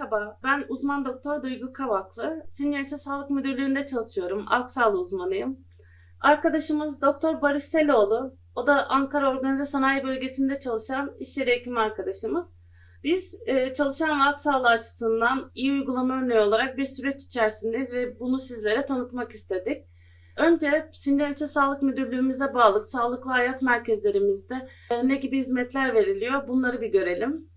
Merhaba, ben uzman doktor Duygu Kavaklı. Sinyor İlçe Sağlık Müdürlüğü'nde çalışıyorum. Halk sağlığı uzmanıyım. Arkadaşımız Doktor Barış Seloğlu. O da Ankara Organize Sanayi Bölgesi'nde çalışan iş yeri hekimi arkadaşımız. Biz e, çalışan ve halk sağlığı açısından iyi uygulama örneği olarak bir süreç içerisindeyiz ve bunu sizlere tanıtmak istedik. Önce Sinyor İlçe Sağlık Müdürlüğümüze bağlı sağlıklı hayat merkezlerimizde e, ne gibi hizmetler veriliyor bunları bir görelim.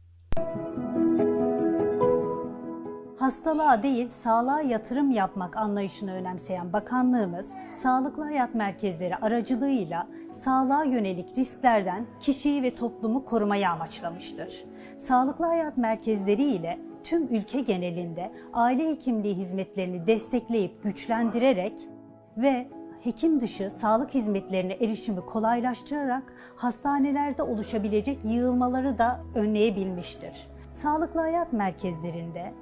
Hastalığa değil, sağlığa yatırım yapmak anlayışını önemseyen bakanlığımız, sağlıklı hayat merkezleri aracılığıyla sağlığa yönelik risklerden kişiyi ve toplumu korumayı amaçlamıştır. Sağlıklı hayat merkezleri ile tüm ülke genelinde aile hekimliği hizmetlerini destekleyip güçlendirerek ve hekim dışı sağlık hizmetlerine erişimi kolaylaştırarak hastanelerde oluşabilecek yığılmaları da önleyebilmiştir. Sağlıklı hayat merkezlerinde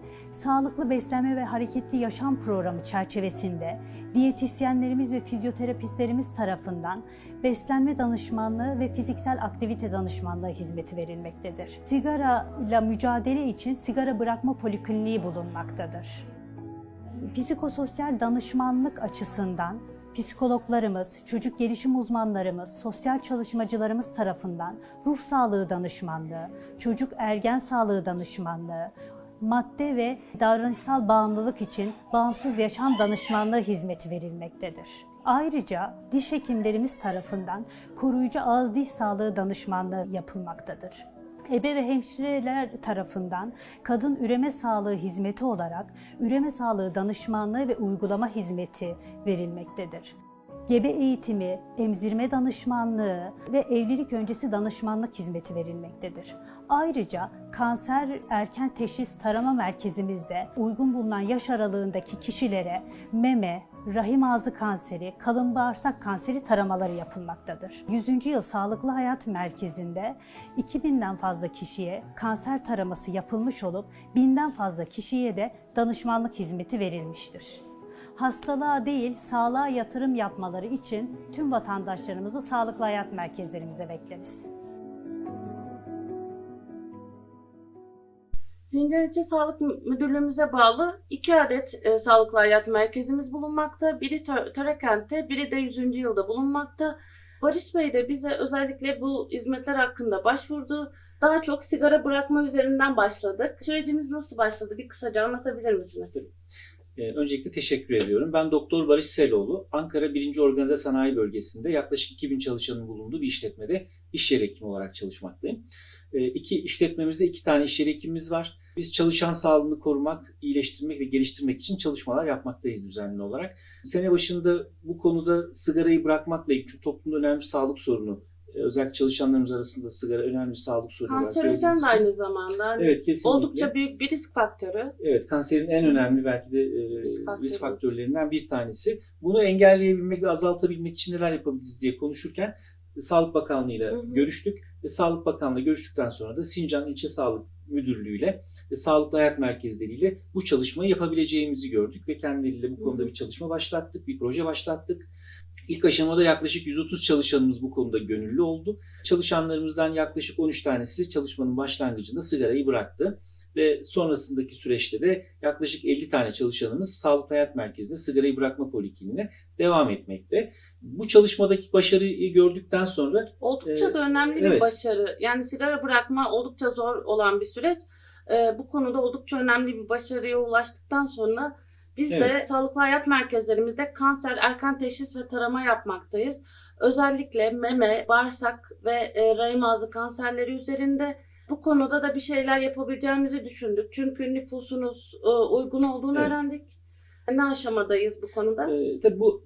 sağlıklı beslenme ve hareketli yaşam programı çerçevesinde diyetisyenlerimiz ve fizyoterapistlerimiz tarafından beslenme danışmanlığı ve fiziksel aktivite danışmanlığı hizmeti verilmektedir. Sigara ile mücadele için sigara bırakma polikliniği bulunmaktadır. Psikososyal danışmanlık açısından psikologlarımız, çocuk gelişim uzmanlarımız, sosyal çalışmacılarımız tarafından ruh sağlığı danışmanlığı, çocuk ergen sağlığı danışmanlığı, madde ve davranışsal bağımlılık için bağımsız yaşam danışmanlığı hizmeti verilmektedir. Ayrıca diş hekimlerimiz tarafından koruyucu ağız diş sağlığı danışmanlığı yapılmaktadır. Ebe ve hemşireler tarafından kadın üreme sağlığı hizmeti olarak üreme sağlığı danışmanlığı ve uygulama hizmeti verilmektedir. Gebe eğitimi, emzirme danışmanlığı ve evlilik öncesi danışmanlık hizmeti verilmektedir. Ayrıca kanser erken teşhis tarama merkezimizde uygun bulunan yaş aralığındaki kişilere meme, rahim ağzı kanseri, kalın bağırsak kanseri taramaları yapılmaktadır. 100. Yıl Sağlıklı Hayat Merkezi'nde 2000'den fazla kişiye kanser taraması yapılmış olup 1000'den fazla kişiye de danışmanlık hizmeti verilmiştir. Hastalığa değil, sağlığa yatırım yapmaları için tüm vatandaşlarımızı sağlıklı hayat merkezlerimize bekleriz. Zincirlikuyu Sağlık Müdürlüğümüze bağlı iki adet e, sağlıklı hayat merkezimiz bulunmakta. Biri Tö- Törekent'te, biri de 100. yılda bulunmakta. Barış Bey de bize özellikle bu hizmetler hakkında başvurdu. Daha çok sigara bırakma üzerinden başladık. Sürecimiz nasıl başladı? Bir kısaca anlatabilir misiniz? Ee, Öncelikle teşekkür ediyorum. Ben Doktor Barış Seloğlu. Ankara 1. Organize Sanayi Bölgesi'nde yaklaşık 2000 çalışanın bulunduğu bir işletmede iş yeri hekimi olarak çalışmaktayım. Ee, İki işletmemizde iki tane iş yeri hekimimiz var. Biz çalışan sağlığını korumak, iyileştirmek ve geliştirmek için çalışmalar yapmaktayız düzenli olarak. Sene başında bu konuda sigarayı bırakmakla ilgili toplumda önemli sağlık sorunu, e, özellikle çalışanlarımız arasında sigara önemli sağlık sorunu olarak Kanserojen de aynı zamanda. Hani Evet kesinlikle. Oldukça büyük bir risk faktörü. Evet, kanserin en önemli belki de e, Risk faktörü. risk faktörlerinden bir tanesi. Bunu engelleyebilmek ve azaltabilmek için neler yapabiliriz diye konuşurken Sağlık Bakanlığı ile görüştük ve Sağlık Bakanlığı görüştükten sonra da Sincan İlçe Sağlık Müdürlüğü ile ve Sağlıklı Hayat Merkezleri ile bu çalışmayı yapabileceğimizi gördük ve kendileriyle bu konuda bir çalışma başlattık, bir proje başlattık. İlk aşamada yaklaşık 130 çalışanımız bu konuda gönüllü oldu. Çalışanlarımızdan yaklaşık 13 tanesi çalışmanın başlangıcında sigarayı bıraktı ve sonrasındaki süreçte de yaklaşık 50 tane çalışanımız Sağlıklı Hayat Merkezi'nde sigarayı bırakma polikliniğine devam etmekte. Bu çalışmadaki başarıyı gördükten sonra Oldukça Ee, da önemli bir evet. başarı. Yani sigara bırakma oldukça zor olan bir süreç. Ee, bu konuda oldukça önemli bir başarıya ulaştıktan sonra biz de Evet. sağlıklı hayat merkezlerimizde kanser, erken teşhis ve tarama yapmaktayız. Özellikle meme, bağırsak ve e, rahim ağzı kanserleri üzerinde bu konuda da bir şeyler yapabileceğimizi düşündük. Çünkü nüfusunuz e, uygun olduğunu Evet. öğrendik. Ne aşamadayız bu konuda? e, tabii bu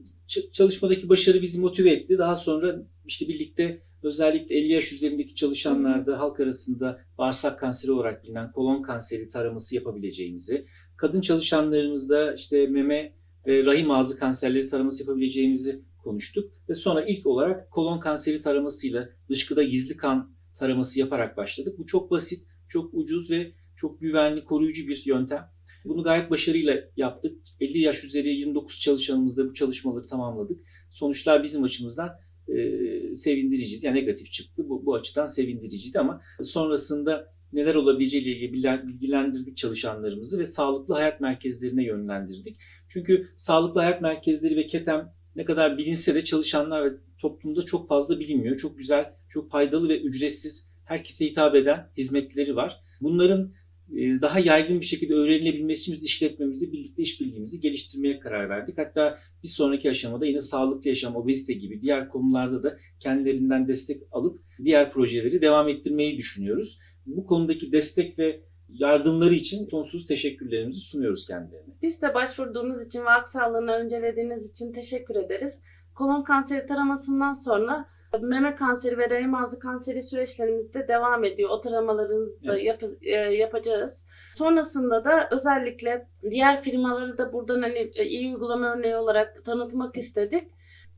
çalışmadaki başarı bizi motive etti. Daha sonra işte birlikte özellikle 50 yaş üzerindeki çalışanlarda halk arasında bağırsak kanseri olarak bilinen kolon kanseri taraması yapabileceğimizi, kadın çalışanlarımızda işte meme ve rahim ağzı kanserleri taraması yapabileceğimizi konuştuk. Ve sonra ilk olarak kolon kanseri taramasıyla dışkıda gizli kan taraması yaparak başladık. Bu çok basit, çok ucuz ve çok güvenli, koruyucu bir yöntem. Bunu gayet başarıyla yaptık. 50 yaş üzeri 29 çalışanımızda bu çalışmaları tamamladık. Sonuçlar bizim açımızdan e, sevindiriciydi. Yani negatif çıktı. Bu, bu açıdan sevindiriciydi ama sonrasında neler olabileceğiyle ilgili bilgilendirdik çalışanlarımızı ve sağlıklı hayat merkezlerine yönlendirdik. Çünkü sağlıklı hayat merkezleri ve KETEM ne kadar bilinse de çalışanlar ve toplumda çok fazla bilinmiyor. Çok güzel, çok faydalı ve ücretsiz, herkese hitap eden hizmetleri var. Bunların e, daha yaygın bir şekilde öğrenilebilmesi için biz işletmemizle birlikte işbirliğimizi geliştirmeye karar verdik. Hatta bir sonraki aşamada yine sağlıklı yaşam, obezite gibi diğer konularda da kendilerinden destek alıp diğer projeleri devam ettirmeyi düşünüyoruz. Bu konudaki destek ve yardımları için sonsuz teşekkürlerimizi sunuyoruz kendilerine. Biz de başvurduğunuz için ve halk sağlığını öncelediğiniz için teşekkür ederiz. Kolon kanseri taramasından sonra meme kanseri ve rahim ağzı kanseri süreçlerimiz de devam ediyor. O taramalarımızı da Evet. yap- e, yapacağız. Sonrasında da özellikle diğer firmaları da buradan hani e, iyi uygulama örneği olarak tanıtmak istedik.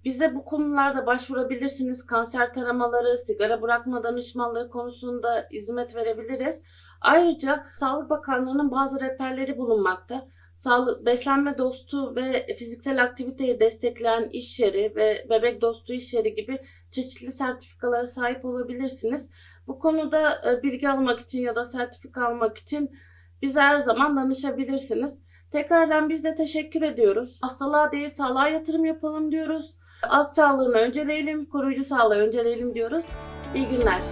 Bize bu konularda başvurabilirsiniz. Kanser taramaları, sigara bırakma danışmanlığı konusunda hizmet verebiliriz. Ayrıca Sağlık Bakanlığı'nın bazı rehberleri bulunmakta. Sağlık, beslenme dostu ve fiziksel aktiviteyi destekleyen iş yeri ve bebek dostu iş yeri gibi çeşitli sertifikalara sahip olabilirsiniz. Bu konuda e, bilgi almak için ya da sertifika almak için bize her zaman danışabilirsiniz. Tekrardan biz de teşekkür ediyoruz. Hastalığa değil sağlığa yatırım yapalım diyoruz. Halk sağlığını önceleyelim, koruyucu sağlığı önceleyelim diyoruz. İyi günler.